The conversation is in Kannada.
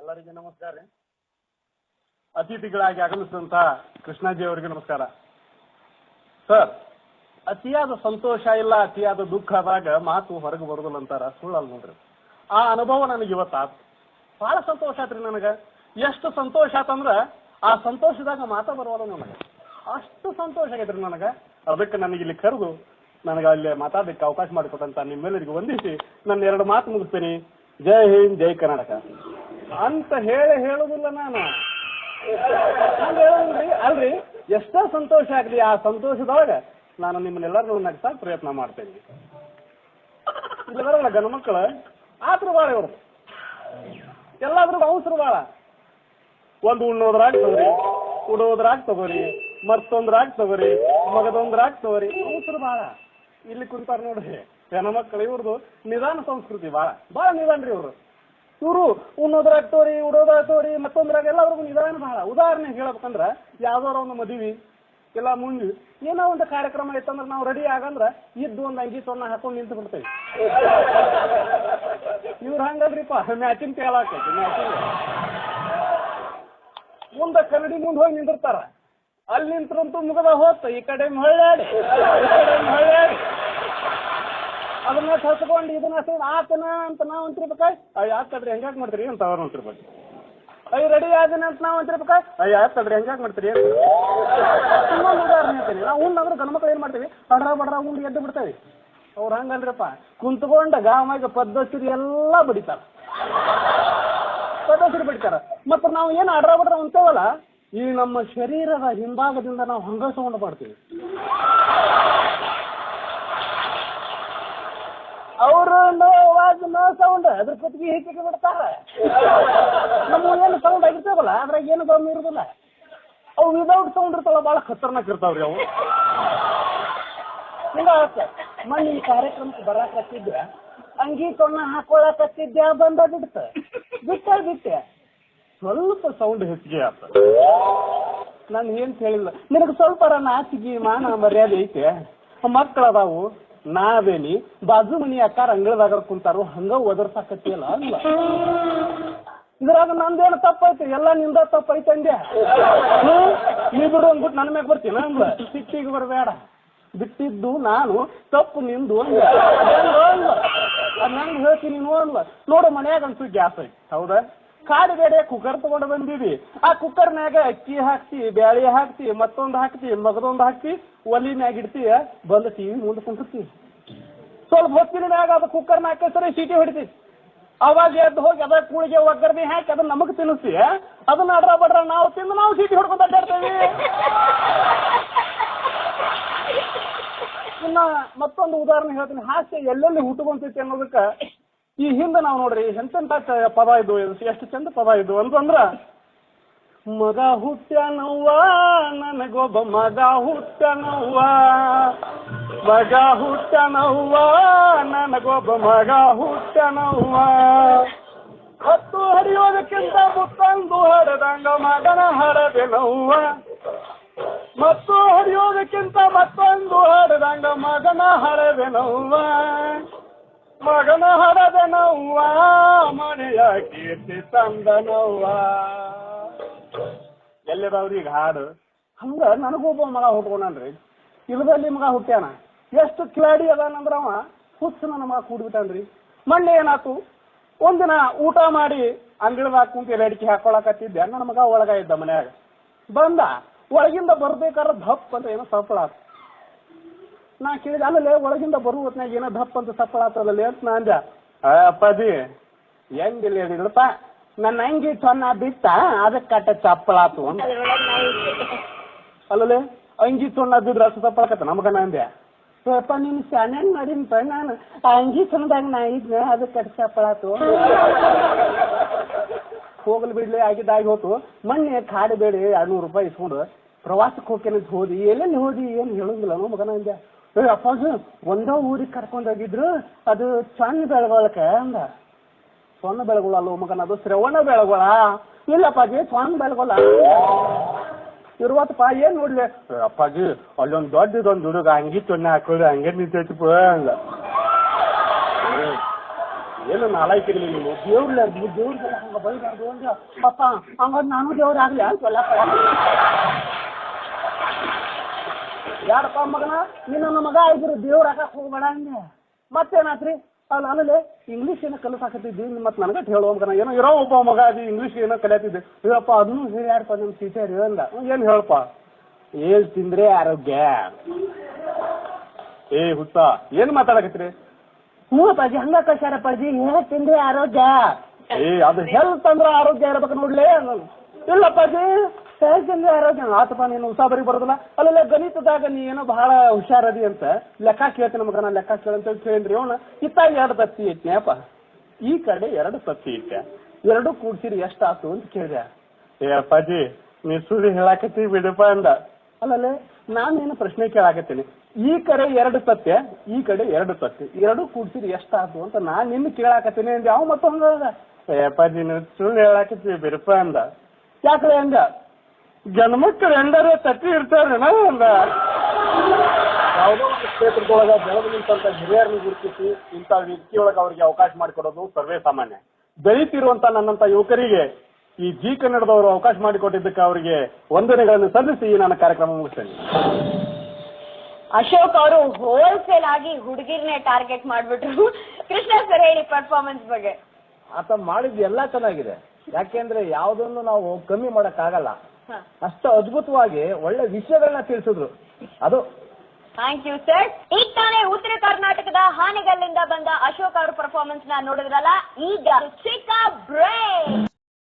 ಎಲ್ಲರಿಗೂ ನಮಸ್ಕಾರ ಅತಿಥಿಗಳಾಗಿ ಆಗಮಿಸಿದಂತ ಕೃಷ್ಣಾಜಿ ಅವರಿಗೆ ನಮಸ್ಕಾರ. ಸರ್, ಅತಿಯಾದ ಸಂತೋಷ ಇಲ್ಲ, ಅತಿಯಾದ ದುಃಖ ಆದಾಗ ಮಾತು ಹೊರಗೆ ಬರೋದಿಲ್ಲ ಅಂತಾರ, ಸುಳ್ಳಲ್ಲ ನೋಡ್ರಿ. ಆ ಅನುಭವ ನನಗೆ ಇವತ್ತ ಬಹಳ ಸಂತೋಷ ಆತ್ರಿ ನನಗ. ಎಷ್ಟು ಸಂತೋಷ ಆತಂದ್ರ ಆ ಸಂತೋಷದಾಗ ಮಾತ ಬರೋಲ್ಲ ನನಗ. ಅಷ್ಟು ಸಂತೋಷ ಆಗೈತ್ರಿ ನನಗ. ಅದಕ್ಕೆ ನನಗೆ ಇಲ್ಲಿ ಕರೆದು ನನಗೆ ಅಲ್ಲಿ ಮಾತಾಡಕ್ಕೆ ಅವಕಾಶ ಮಾಡಿಕೊಟ್ಟಂತ ನಿಮ್ಮೆಲ್ಲರಿಗೂ ವಂದಿಸಿ ನನ್ನ ಎರಡು ಮಾತು ಮುಗಿಸ್ತೀನಿ. ಜೈ ಹಿಂದ್, ಜೈ ಕರ್ನಾಟಕ. ಅಂತ ಹೇಳಿ ಹೇಳುದಿಲ್ಲ ನಾನು. ಅಲ್ರಿ? ಎಷ್ಟೋ ಸಂತೋಷ ಆಗ್ಲಿ, ಆ ಸಂತೋಷದೊಳಗೆ ನಾನು ನಿಮ್ಮನ್ನೆಲ್ಲರನ್ನೂ ನಗ್ಸಾಕ್ ಪ್ರಯತ್ನ ಮಾಡ್ತೇನೆ. ಇಲ್ಲ ಬರಲ್ಲ ಗಂಡು ಮಕ್ಕಳು ಆತ್ರ ಬಾಳ ಇವರು. ಎಲ್ಲಾದ್ರೂ ಅವಸರ ಬಾಳ. ಒಂದು ಉಣ್ಣೋದ್ರಾಗ ತಗೋರಿ, ಉಡೋದ್ರಾಗ ತಗೋರಿ ಮತ್ತೊಂದ್ರಾಗ ತಗೋರಿ, ಮಗದೊಂದ್ರಾಗ ತಗೋರಿ ಅವಸರ ಬಾಳ. ಇಲ್ಲಿ ಕುಂತಾರ ನೋಡ್ರಿ, ಹೆಣ್ಮಕ್ಳು ಇವ್ರದ್ದು ನಿಧಾನ ಸಂಸ್ಕೃತಿ ಬಾಳ. ಬಾಳ ನಿಧಾನ್ರಿ ಇವ್ರು. ಇವರು ಉಣ್ಣೋದ್ರಾಗ ತೋರಿ, ಉಡೋದ್ರಾಗ ತೋರಿ, ಮತ್ತೊಂದ್ರಾಗ ಎಲ್ಲರಿಗೂ ನಿಧಾನ ಬಹಳ. ಉದಾಹರಣೆ ಹೇಳ್ಬೇಕಂದ್ರ ಯಾವ್ದಾರ ಒಂದು ಮದುವೆ, ಇಲ್ಲ ಮುಂಜಿ, ಏನೋ ಒಂದು ಕಾರ್ಯಕ್ರಮ ಇತ್ತಂದ್ರೆ ನಾವು ರೆಡಿ ಆಗಂದ್ರ ಇದ್ದು ಒಂದು ಅಂಗಿ ಸೊನ್ನ ಹಾಕೊಂಡು ನಿಂತು ಬಿಡ್ತೇವೆ. ಇವ್ರು ಹಂಗದ್ರಿಪ್ಪ ಮ್ಯಾಚಿಂಗ್ ಕೇಳಾಕೈತಿ ಮ್ಯಾಚಿಂಗ್ ಮುಂದ ಕನ್ನಡಿ ಮುಂದೆ ಹೋಗಿ ನಿಂದಿರ್ತಾರ. ಅಲ್ಲಿ ನಿಂತ್ರಂತೂ ಮುಗದ ಹೋತ್, ಈ ಕಡೆ ಹೊಳ್ಳಾಡಿ, ಈ ಅದನ್ನ ಹಚ್ಕೊಂಡು ಇದನ್ನ ಸೇರಿ ಆತನ ಅಂತ ನಾವು ಅಂತಿರ್ಬೇಕ? ಅಯ್ಯ ಆಗ್ತದ್ರಿ ಹೆಂಗ್ಯಾಕ್ ಮಾಡ್ತೀರಿ? ಅಂತ ಅವ್ರು ಅಂತಿರ್ಬೇಕು? ಅಯ್ಯ ರೆಡಿ ಆದನ ಅಂತ ನಾವು ಅಂತಿರ್ಬೇಕ? ಅಯ್ಯ ಆಗ್ತದ್ರಿ ಹೆಂಗ್ಯಾಕ್ ಮಾಡ್ತೀರಿ? ಇನ್ನೊಂದು ಉದಾಹರಣೆ ಹೇಳ್ತೀನಿ ನಾವು ಏನ್ ಮಾಡ್ತೀವಿ? ಬಡ್ರ ಬಡ್ರ ಉಂಡು ಎದ್ದು ಬಿಡ್ತೇವೆ. ಅವ್ರು ಹಂಗಲ್ರಪ್ಪ ಕುಂತ್ಕೊಂಡ ಗಾಮಾಗ ಪದ್ಧತಿ ಎಲ್ಲ ಬಡಿತಾರ. ಪದ್ಧತಿ ಬಿಡ್ತಾರ. ಮತ್ತೆ ನಾವು ಏನು ಅಡ್ರ ಬಡ್ರ ಅಂತೇವಲ್ಲ ಈ ನಮ್ಮ ಶರೀರದ ಹಿಂಭಾಗದಿಂದ ನಾವು ಹಂಗ ಸೌಂಡ್ ಮಾಡ್ತೀವಿ ಅವರು ನೋ ಅವಾಜ್ ನೋ ಸೌಂಡ್ ಅದ್ರ ಕತ್ತಿಗೆ ಹೆಚ್ಚಿಗೆ ಬಿಡ್ತಾರ. ನಮ್ಮ ಏನು ಸೌಂಡ್ ಆಗಿರ್ತಾವಲ್ಲ ಅದ್ರಾಗ ಏನು ಗಮನ ಇರುದಿಲ್ಲ. ಅವು ವಿದೌಟ್ ಸೌಂಡ್ ಇರ್ತಾವಲ್ಲ ಭಾಳ ಖತರ್ನಾಕ್ ಇರ್ತಾವ್ರಿ ಅವು. ಹಿಂಗ ಮೊನ್ನೆ ಈ ಕಾರ್ಯಕ್ರಮಕ್ಕೆ ಬರಾಕತ್ತಿದ್ದ. ಅಂಗಿ ತೊಣ್ಣ ಹಾಕೊಳಕತ್ತಿದ್ದೆ ಬಂದ ಬಿಡ್ತ. ಬಿಟ್ಟ, ಬಿಟ್ಟೆ. ಸ್ವಲ್ಪ ಸೌಂಡ್ ಹೆಚ್ಚಿಗೆ ಆತ. ನಾನು ಏನ್ ಹೇಳಿಲ್ಲ. ನಿನಗೆ ಸ್ವಲ್ಪ ನಾಚಿಗೆ ಮಾನ ಮರ್ಯಾದೆ ಐತೆ. ಮಕ್ಕಳು ಅದಾವು ನಾವೇನಿ ಬಾಜು ಮನಿ ಅಕ್ಕಾರ ಅಂಗಳದಾಗ ಕುಂತಾರು ಹಂಗ ಒದರ್ಸಾಕತ್ತಿಯಲ್ಲ ಅಲ್ಲ ಇದ್ರಾಗ ನಂದೇನು ತಪ್ಪೈತಿ ಎಲ್ಲ ನಿಂದ ತಪ್ಪೈತೆ ಅಂದೆ. ಹ್ಮ್? ನೀ ಬಿಡು ಅಂದ್ಬಿಟ್ಟು ನನ್ನ ಮ್ಯಾಗ ಬರ್ತೀನ ಅಂದ್ಲ. ಸಿಟ್ಟಿಗೆ ಬರಬೇಡ. ಬಿಟ್ಟಿದ್ದು ನಾನು, ತಪ್ಪು ನಿಂದು ಅಂದೆ ಅದ್ ನಂಗೆ ಹೇಳ್ತೀನಿ ನೀನು ನೋಡು ಮನ್ಯಾಗ ಅಂತೂ ಗ್ಯಾಸ್ ಐತಿ. ಹೌದಾ? ಕಾಡು ಬೇರೆ ಕುಕ್ಕರ್ ತಗೊಂಡು ಬಂದೀವಿ. ಆ ಕುಕ್ಕರ್ನ್ಯಾಗ ಅಕ್ಕಿ ಹಾಕ್ತಿ ಬ್ಯಾಳಿ ಹಾಕ್ತಿ ಮತ್ತೊಂದು ಹಾಕ್ತಿ ಮಗದೊಂದು ಹಾಕ್ತಿ ಒಲಿ ಮ್ಯಾಗ ಇಡ್ತಿ ಬಂದು ಟಿವಿ ಮುಂದೆ ಸ್ವಲ್ಪ ಹೊತ್ತಿನ ಮ್ಯಾಗ ಅದು ಕುಕ್ಕರ್ನ ಹಾಕಿ ಸರಿ ಸೀಟಿ ಹೊಡಿತಿ. ಅವಾಗ ಎದ್ದು ಹೋಗಿ ಅದ ಕೂಳಿಗೆ ಒಗ್ಗರಣೆ ಹಾಕಿ ಅದನ್ನ ನಮಗ್ ತಿನ್ನಿಸಿ. ಅದನ್ನ ಅಡ್ರ ಬಡ್ರ ನಾವು ತಿಂದು ನಾವು ಸೀಟಿ ಹೊಡ್ಕೊಂತ ಅಡ್ಡಾಡ್ತೇವಿ. ಇನ್ನ ಮತ್ತೊಂದು ಉದಾಹರಣೆ ಹೇಳ್ತೀನಿ. ಹಾಸ್ಯ ಎಲ್ಲೆಲ್ಲಿ ಹುಟ್ಟುಕೊಂತೈತಿ ಅನ್ನೋದಕ್ಕ ಈ ಹಿಂದೆ ನಾವು ನೋಡ್ರಿ, ಎಂತೆಂತ ಪದ ಇದು ಎಷ್ಟು ಚಂದ ಪದ ಇದು ಅಂತಂದ್ರ ಮಗ ಹುಟ್ಟನವ್ವ ನನಗೊಬ್ಬ ಮಗ ಹುಟ್ಟನವ್ವ ಮಗ ಹುಟ್ಟನವ್ವ ನನಗೊಬ್ಬ ಮಗ ಹುಟ್ಟನವ್ವ ಹತ್ತು ಹರಿಯೋದಕ್ಕಿಂತ ಮುತ್ತಂದು ಹರದಂಗ ಮಗನ ಹರದೆನವ್ವ. ಮತ್ತು ಹರಿಯೋದಕ್ಕಿಂತ ಮತ್ತೊಂದು ಹರದಂಗ ಮಗನ ಹರದೆನವ್ವ. ಮಗನ ಹರದೆನವ್ವ ಮನೆಯ ಕೀರ್ತಿ ತಂದನವ್ವ ಎಲ್ಲಿದಾವ್ರಿ ಈಗ ಹಾಡು? ಹಂಗ ಒಬ್ಬ ಮಗ ಹುಟ್ಕೊಂಡ್ರಿ ಇಲ್ಲದಲ್ಲಿ ಮಗ ಹುಟ್ಟ್ಯಾನ. ಎಷ್ಟು ಕಿಲಾಡಿ ಅದಾನಂದ್ರ ಅವ? ಹುಚ್ಚು ನನ್ನ ಮಗ ಕೂಡ್ಬಿಟ್ಟಾನ್ರಿ. ಮೊನ್ನೆ ಏನಾತು? ಒಂದಿನ ಊಟ ಮಾಡಿ ಅಂಗಳದಾಗ ಕುಂತಿ ಅಡಿಕೆ ಹಾಕೊಳಕತ್ತಿದ್ದೆ. ನನ್ನ ಮಗ ಒಳಗ ಇದ್ದ ಮನ್ಯಾಗ. ಬಂದ, ಒಳಗಿಂದ ಬರ್ಬೇಕಾದ್ರೆ ಧಪ್ ಅಂತ ಏನೋ ಸಪ್ಪಳ ಆತು. ನಾ ಕೇಳಿದೆ ಅಲ್ಲಲ್ಲೇ ಒಳಗಿಂದ ಬರುವ ಹೊತ್ನಾಗ ಏನೋ ದಪ್ಪ ಅಂತ ಸಪ್ಪಳ ಆತಲ್ಲೇ ಅಂತ ನಾ ಅಂದೆ. "ಆ, ಅಪ್ಪಾಜಿ ಹೆಂಗಿಲ್ಲ ಹೇಳಿದ್ರಪ್ಪ ನನ್ನ ಅಂಗಿ ಚೊನ್ನ ಬಿತ್ತ ಅದಕ್ಕೆ ಕಟ್ಟ ಚಪ್ಪಳಾತು ಅಂತ. ಅಲ್ಲಲೇ ಅಂಗಿ ಚೊನ್ನ ಬಿದ್ರೆ ಅಷ್ಟು ತಪ್ಪಳಕತ್ತ ನಾ ಅಂದೆ. ಸ್ವಲ್ಪ ನಿಮ್ ಸಣ್ಣ ಮಾಡಿನ್ಪ ನಾನು ಆ ಅಂಗಿ ಚೊನ್ನದಾಗ ನಾ ಇದ್ನ ಅದಕ್ಕೆ ಕಟ್ಟ ಚಪ್ಪಳಾತು ಹೋಗಲ್ ಬಿಡ್ಲಿ ಆಗಿದ್ದಾಗಿ ಹೋತು. ಮೊನ್ನೆ ಕಾಡಬೇಡಿ ಎರಡ್ನೂರು ರೂಪಾಯಿ ಇಸ್ಕೊಂಡು ಪ್ರವಾಸಕ್ಕೆ ಹೋಗ್ತೇನೆ ಅಂತ ಹೋದಿ ಎಲ್ಲೆಲ್ಲಿ ಹೋದಿ ಏನು ಹೇಳಂಗಿಲ್ಲ ನೋ ಮಗನ ಅಂದೆ. ಅಪ್ಪಾಜಿ ಒಂದೋ ಊರಿಗೆ ಕರ್ಕೊಂಡು ಹೋಗಿದ್ರು, ಅದು ಚಂದ ಬೆಳಗೊಳಕ ಅಂದ. ಸೊನ್ನ ಬೆಳಗೊಳ ಅಲ್ಲೋ ಮಗನ, ಅದು ಶ್ರವಣ ಬೆಳಗೊಳ. ಇಲ್ಲಪ್ಪಾಜಿ ಸೊನ್ನ ಬೆಳಗೊಳ. ಇರುವತ್ತಪ್ಪ, ಏನ್ ನೋಡ್ಲಿ? ಏ ಅಪ್ಪಾಜಿ ಅಲ್ಲೊಂದು ದೊಡ್ಡದೊಂದು ಹುಡುಗ ಅಂಗಿ ತೊಣ್ಣೆ ಹಾಕೊಳ್ಳಿ ಹಂಗೆ ನಿಂತೈತಿ ಅಂದ. ಏನು ನಾಲಾಯ್ಕಿರಲಿ ನೀವು? ದೇವ್ರಲ್ಲ ದೇವ್ರಿಗೆಲ್ಲ ಹಂಗ ಬೈಬಾರ್ದು ಅಂದ ಪಪ್ಪ ಹಂಗ ನಾನು ದೇವ್ರಾಗ್ಲಿ ಅಂತಲ್ಲ ಯಾರಪ್ಪ ಮಗನ? ನೀನು ನನ್ನ ಮಗ ಆಗಿರು ದೇವ್ರ ಹಾಕಕ್ ಹೋಗ್ಬೇಡ ಅಂದೆ. ಮತ್ತೇನಾತ್ರಿ? ಅಲ್ಲ ಆಮೇಲೆ ಇಂಗ್ಲೀಷ್ ಏನೋ ಕಲಿಸಾಕತ್ತಿದ್ದಿ ಮತ್ತೆ ನನಗೆ ಹೇಳೋ ಮಗನ. ಏನೋ ಇರೋ ಒಬ್ಬ ಮಗ ಅದು ಇಂಗ್ಲೀಷ್ ಏನೋ ಕಲಿಯತ್ತಿದ್ದೆ. ಇವಪ್ಪ ಅದನ್ನು ಹೇಳ್ಯಾರಪ್ಪ ನಿಮ್ಮ ಟೀಚರ್ ಅಂದ. ಏನು ಹೇಳಪ್ಪ? ಏನ್ ತಿಂದ್ರೆ ಆರೋಗ್ಯ. ಏ ಹುತ್ತ ಏನ್ ಮಾತಾಡಕತ್ರಿ ಹ್ಞೂ ಅಪ್ಪಾಜಿ ಹಂಗ ಕಳ್ಸಾರ ಅಪ್ಪಾಜಿ ಏಳ್ ತಿಂದ್ರೆ ಆರೋಗ್ಯ. ಏ ಅದು ಹೆಲ್ತ್ ಅಂದ್ರ ಆರೋಗ್ಯ ಇರಬೇಕು ನೋಡ್ಲೇ ಇಲ್ಲಪ್ಪಾಜಿ ತಿಂದ್ರೆ ಆರೋಗ್ಯ ಆತಪ್ಪ ನೀನು ಉಸಾಬರಿ ಬರೋದಿಲ್ಲ. ಅಲ್ಲೆಲ್ಲ ಗಣಿತದಾಗ ನೀ ಏನೋ ಬಹಳ ಹುಷಾರದಿ ಅಂತ ಲೆಕ್ಕ ಕೇಳ್ತೀನಿ ಮಗನ ಲೆಕ್ಕ ಕೇಳಂತ ಕೇಳಿದ್ರಿ. ಅವನ ಇತ್ತ ಎರಡು ತತ್ತಿ ಐತ್ನ್ಯಪ್ಪ ಈ ಕಡೆ ಎರಡು ಸತ್ತಿ ಇಟ್ಟೆ ಎರಡು ಕೂಡ್ಸಿರಿ ಎಷ್ಟಾತು ಅಂತ ಕೇಳಿದೆ. ಏ ಅಪ್ಪಾಜಿ ನೀ ಸುಳ್ಳು ಹೇಳಾಕತ್ತಿ ಬಿಡಪ್ಪ ಅಂದ. ಅಲ್ಲಲ್ಲೇ ನಾನೇನು ಪ್ರಶ್ನೆ ಕೇಳಾಕತ್ತೀನಿ. ಈ ಕಡೆ ಎರಡು ಸತ್ಯ? ಈ ಕಡೆ ಎರಡು ಸತ್ಯ? ಎರಡು ಕೂಡ್ಸಿರಿ ಎಷ್ಟಾತು ಅಂತ ನಾನು ನಿನ್ನ ಕೇಳಾಕತ್ತೀನಿ ಅಂದ. ಯಾವ ಮತ್ತೆ ಹಂಗ ಏ ಅಪ್ಪಾಜಿ ನೀವು ಸುಳ್ಳು ಹೇಳಾಕತ್ತಿ ಬಿಡಪ್ಪ ಅಂದ. ಯಾಕಡೆ ಅಂದ? ಗಂಡ್ಮಕ್ಳು ರೆಂಡರೇ ತಟ್ಟಿ ನಾವು ಅಂದ ಯಾವುದೋ ಒಂದು ಕ್ಷೇತ್ರದೊಳಗ ಬೆಳೆದು ನಿಂತಂತ ಹಿರಿಯರನ್ನು ಗುರುತಿಸಿ ಇಂಥ ವ್ಯಕ್ತಿಯೊಳಗೆ ಅವರಿಗೆ ಅವಕಾಶ ಮಾಡಿಕೊಡೋದು ಸರ್ವೇ ಸಾಮಾನ್ಯ. ಬೆಳೀತಿರುವಂತ ನನ್ನಂತ ಯುವಕರಿಗೆ ಈ ಜಿ ಕನ್ನಡದವರು ಅವಕಾಶ ಮಾಡಿಕೊಟ್ಟಿದ್ದಕ್ಕೆ ಅವರಿಗೆ ವಂದನೆಗಳನ್ನು ಸಲ್ಲಿಸಿ ನನ್ನ ಕಾರ್ಯಕ್ರಮ ಮುಗಿಸ್ತೇನೆ. ಅಶೋಕ್ ಅವರು ಹೋಲ್ಸೇಲ್ ಆಗಿ ಹುಡುಗಿರ್ನೇ ಟಾರ್ಗೆಟ್ ಮಾಡ್ಬಿಟ್ರು. ಕೃಷ್ಣ ಸರ್ ಹೇಳಿ ಪರ್ಫಾರ್ಮೆನ್ಸ್ ಬಗ್ಗೆ. ಆತ ಮಾಡಿದ್ದು ಎಲ್ಲ ಚೆನ್ನಾಗಿದೆ. ಯಾಕೆಂದ್ರೆ ಯಾವುದನ್ನು ನಾವು ಕಮ್ಮಿ ಮಾಡಕ್ಕಾಗಲ್ಲ. ಅಷ್ಟು ಅದ್ಭುತವಾಗಿ ಒಳ್ಳೆ ವಿಷಯಗಳನ್ನ ತಿಳಿಸಿದ್ರು. ಅದು ಥ್ಯಾಂಕ್ ಯು ಸರ್ ಈಗ ತಾನೇ ಉತ್ತರ ಕರ್ನಾಟಕದ ಹಾನಿಗಲ್ಲಿಂದ ಬಂದ ಅಶೋಕ್ ಅವ್ರ ಪರ್ಫಾರ್ಮೆನ್ಸ್ನ ನೋಡಿದ್ರಲ್ಲ ಈಗ ಚಿಕ್ಕ ಬ್ರೇಕ್